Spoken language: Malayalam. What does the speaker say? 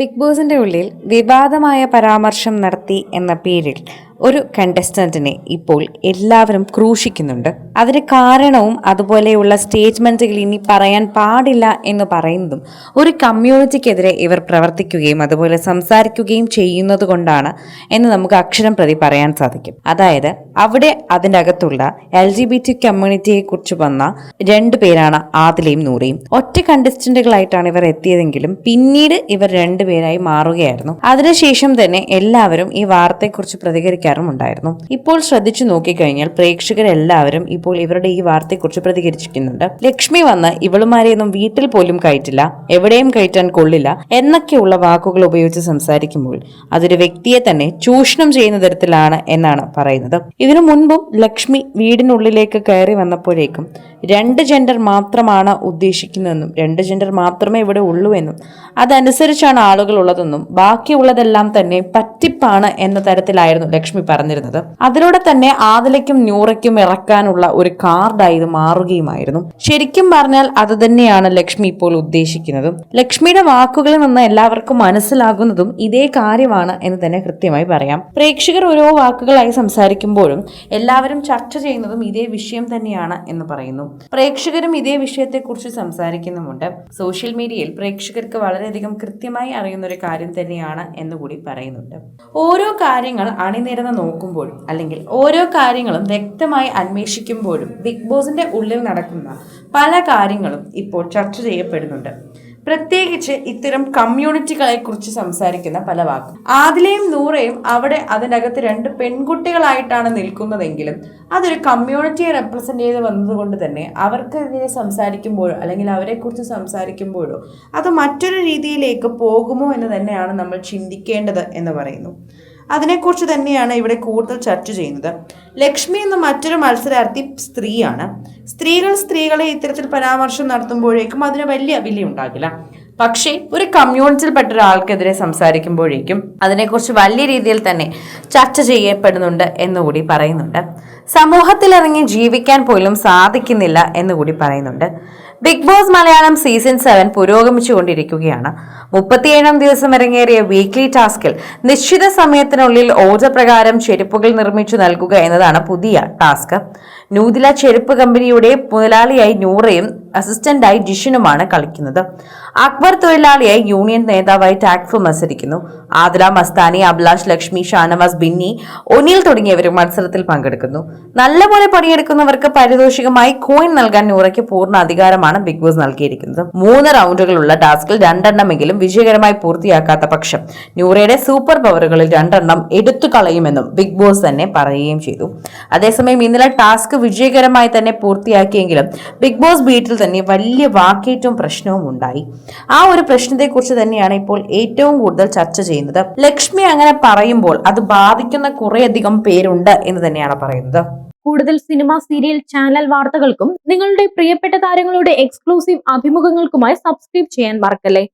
ബിഗ് ബോസിന്റെ ഉള്ളിൽ വിവാദമായ പരാമർശം നടത്തി എന്ന പേരിൽ ഒരു കണ്ടസ്റ്റന്റിനെ ഇപ്പോൾ എല്ലാവരും ക്രൂശിക്കുന്നുണ്ട്. അതിന് കാരണവും അതുപോലെയുള്ള സ്റ്റേറ്റ്മെന്റുകൾ ഇനി പറയാൻ പാടില്ല എന്ന് പറയുന്നതും ഒരു കമ്മ്യൂണിറ്റിക്കെതിരെ ഇവർ പ്രവർത്തിക്കുകയും അതുപോലെ സംസാരിക്കുകയും ചെയ്യുന്നത് കൊണ്ടാണ് എന്ന് നമുക്ക് അക്ഷരം പ്രതി പറയാൻ സാധിക്കും. അതായത് അവിടെ അതിന്റെ അകത്തുള്ള എൽ ജി ബി ടി കമ്മ്യൂണിറ്റിയെ കുറിച്ച് വന്ന രണ്ടു പേരാണ് ആദിലയും നൂറയും. ഒറ്റ കണ്ടസ്റ്റന്റുകളായിട്ടാണ് ഇവർ എത്തിയതെങ്കിലും പിന്നീട് ഇവർ രണ്ടുപേരായി മാറുകയായിരുന്നു. അതിനുശേഷം തന്നെ എല്ലാവരും ഈ വാർത്തയെക്കുറിച്ച് പ്രതികരിക്കാറുമുണ്ടായിരുന്നു ഇപ്പോൾ ശ്രദ്ധിച്ചു നോക്കിക്കഴിഞ്ഞാൽ പ്രേക്ഷകരെല്ലാവരും ഇപ്പോൾ ഇവരുടെ ഈ വാർത്തയെക്കുറിച്ച് പ്രതികരിച്ചിരിക്കുന്നുണ്ട്. ലക്ഷ്മി വന്ന് ഇവളുമാരെയൊന്നും വീട്ടിൽ പോലും കയറ്റില്ല എവിടെയും കയറ്റാൻ കൊള്ളില്ല എന്നൊക്കെയുള്ള വാക്കുകൾ ഉപയോഗിച്ച് സംസാരിക്കുമ്പോൾ അതൊരു വ്യക്തിയെ തന്നെ ചൂഷണം ചെയ്യുന്ന തരത്തിലാണ് എന്നാണ് പറയുന്നത്. ഇതിനു മുൻപും ലക്ഷ്മി വീടിനുള്ളിലേക്ക് കയറി വന്നപ്പോഴേക്കും രണ്ട് ജെൻഡർ മാത്രമാണ് ഉദ്ദേശിക്കുന്നതെന്നും രണ്ട് ജെൻഡർ മാത്രമേ ഇവിടെ ഉള്ളൂ എന്നും അതനുസരിച്ചാണ് ആളുകൾ ഉള്ളതെന്നും ബാക്കിയുള്ളതെല്ലാം തന്നെ പറ്റിപ്പാണ് എന്ന തരത്തിലായിരുന്നു ലക്ഷ്മി പറഞ്ഞിരുന്നത്. അതിലൂടെ തന്നെ ആദിലയ്ക്കും ന്യൂറയ്ക്കും ഇറക്കാനുള്ള ഒരു കാർഡായി ഇത് മാറുകയുമായിരുന്നു. ശരിക്കും പറഞ്ഞാൽ അത് തന്നെയാണ് ലക്ഷ്മി ഇപ്പോൾ ഉദ്ദേശിക്കുന്നതും. ലക്ഷ്മിയുടെ വാക്കുകളിൽ നിന്ന് എല്ലാവർക്കും മനസ്സിലാകുന്നതും ഇതേ കാര്യമാണ് എന്ന് തന്നെ കൃത്യമായി പറയാം. പ്രേക്ഷകർ ഓരോ വാക്കുകളായി സംസാരിക്കുമ്പോഴും എല്ലാവരും ചർച്ച ചെയ്യുന്നതും ഇതേ വിഷയം തന്നെയാണ് എന്ന് പറയുന്നു. പ്രേക്ഷകരും ഇതേ വിഷയത്തെക്കുറിച്ച് സംസാരിക്കുന്നുമുണ്ട്. സോഷ്യൽ മീഡിയയിൽ പ്രേക്ഷകർക്ക് വളരെയധികം കൃത്യമായി അറിയുന്ന ഒരു കാര്യം തന്നെയാണ് എന്നുകൂടി പറയുന്നുണ്ട്. ഓരോ കാര്യങ്ങൾ അണിനിരന്ന് നോക്കുമ്പോഴും അല്ലെങ്കിൽ ഓരോ കാര്യങ്ങളും വ്യക്തമായി അന്വേഷിക്കുമ്പോഴും ബിഗ് ബോസിന്റെ ഉള്ളിൽ നടക്കുന്ന പല കാര്യങ്ങളും ഇപ്പോൾ ചർച്ച ചെയ്യപ്പെടുന്നുണ്ട്. പ്രത്യേകിച്ച് ഇത്തരം കമ്മ്യൂണിറ്റികളെ കുറിച്ച് സംസാരിക്കുന്ന പല വാക്കും. ആദിലയും നൂറയും അവിടെ അതിനകത്ത് രണ്ട് പെൺകുട്ടികളായിട്ടാണ് നിൽക്കുന്നതെങ്കിലും അതൊരു കമ്മ്യൂണിറ്റിയെ റെപ്രസെന്റ് ചെയ്ത് വന്നതുകൊണ്ട് തന്നെ അവർക്കെതിരെ സംസാരിക്കുമ്പോഴോ അല്ലെങ്കിൽ അവരെക്കുറിച്ച് സംസാരിക്കുമ്പോഴോ അത് മറ്റൊരു രീതിയിലേക്ക് പോകുമോ എന്ന് തന്നെയാണ് നമ്മൾ ചിന്തിക്കേണ്ടത് എന്ന് പറയുന്നു. അതിനെക്കുറിച്ച് തന്നെയാണ് ഇവിടെ കൂടുതൽ ചർച്ച ചെയ്യുന്നത്. ലക്ഷ്മി എന്ന മറ്റൊരു മത്സരാർത്ഥി സ്ത്രീയാണ്. സ്ത്രീകൾ സ്ത്രീകളെ ഇത്തരത്തിൽ പരാമർശം നടത്തുമ്പോഴേക്കും അതിന് വലിയ വില ഉണ്ടാകില്ല. പക്ഷേ ഒരു കമ്മ്യൂണിറ്റിയിൽപ്പെട്ട ഒരാൾക്കെതിരെ സംസാരിക്കുമ്പോഴേക്കും അതിനെക്കുറിച്ച് വലിയ രീതിയിൽ തന്നെ ചർച്ച ചെയ്യപ്പെടുന്നുണ്ട് എന്നുകൂടി പറയുന്നുണ്ട്. സമൂഹത്തിൽ ഇറങ്ങി ജീവിക്കാൻ പോലും സാധിക്കുന്നില്ല എന്നുകൂടി പറയുന്നുണ്ട്. Big Boss Malayalam season seven പുരോഗമിച്ചുകൊണ്ടിരിക്കുകയാണ്. മുപ്പത്തിയേഴാം ദിവസം ഇറങ്ങേറിയ വീക്ക്ലി ടാസ്കിൽ നിശ്ചിത സമയത്തിനുള്ളിൽ ഓർഡർ ചെരുപ്പുകൾ നിർമ്മിച്ചു നൽകുക എന്നതാണ് പുതിയ ടാസ്ക് നൂതില ചെരുപ്പ് കമ്പനിയുടെ മുതലാളിയായി നൂറയും അസിസ്റ്റന്റായി ജിഷിനുമാണ് കളിക്കുന്നത്. അക്ബർ തൊഴിലാളിയായി യൂണിയൻ നേതാവായി ടാക്ഫു മത്സരിക്കുന്നു. ആദില മസ്താനി അഭിലാഷ് ലക്ഷ്മി ഷാനവാസ് ബിന്നി ഒനിൽ തുടങ്ങിയവരും മത്സരത്തിൽ പങ്കെടുക്കുന്നു. നല്ലപോലെ പണിയെടുക്കുന്നവർക്ക് പാരിതോഷികമായി കോയിൻ നൽകാൻ നൂറയ്ക്ക് പൂർണ അധികാരമാണ് ബിഗ് ബോസ് നൽകിയിരിക്കുന്നത്. മൂന്ന് റൗണ്ടുകളുള്ള ടാസ്കിൽ രണ്ടെണ്ണമെങ്കിലും വിജയകരമായി പൂർത്തിയാക്കാത്ത പക്ഷം നൂറയുടെ സൂപ്പർ പവറുകളിൽ രണ്ടെണ്ണം എടുത്തു കളയുമെന്നും ബിഗ് ബോസ് തന്നെ പറയുകയും ചെയ്തു. അതേസമയം ഇന്നലെ ടാസ്ക് വിജയകരമായി തന്നെ പൂർത്തിയാക്കിയെങ്കിലും ബിഗ് ബോസ് വീട്ടിൽ തന്നെ വലിയ വാക്കേറ്റവും പ്രശ്നവും ഉണ്ടായി. ആ ഒരു പ്രശ്നത്തെക്കുറിച്ച് തന്നെയാണ് ഇപ്പോൾ ഏറ്റവും കൂടുതൽ ചർച്ച ചെയ്യുന്നത്. ലക്ഷ്മി അങ്ങനെ പറയുമ്പോൾ അത് ബാധിക്കുന്ന കുറേയധികം പേരുണ്ട് എന്ന് തന്നെയാണ് പറയുന്നത്. കൂടുതൽ സിനിമ സീരിയൽ ചാനൽ വാർത്തകൾക്കും നിങ്ങളുടെ പ്രിയപ്പെട്ട താരങ്ങളുടെ എക്സ്ക്ലൂസീവ് അഭിമുഖങ്ങൾക്കുമായി സബ്സ്ക്രൈബ് ചെയ്യാൻ മറക്കല്ലേ?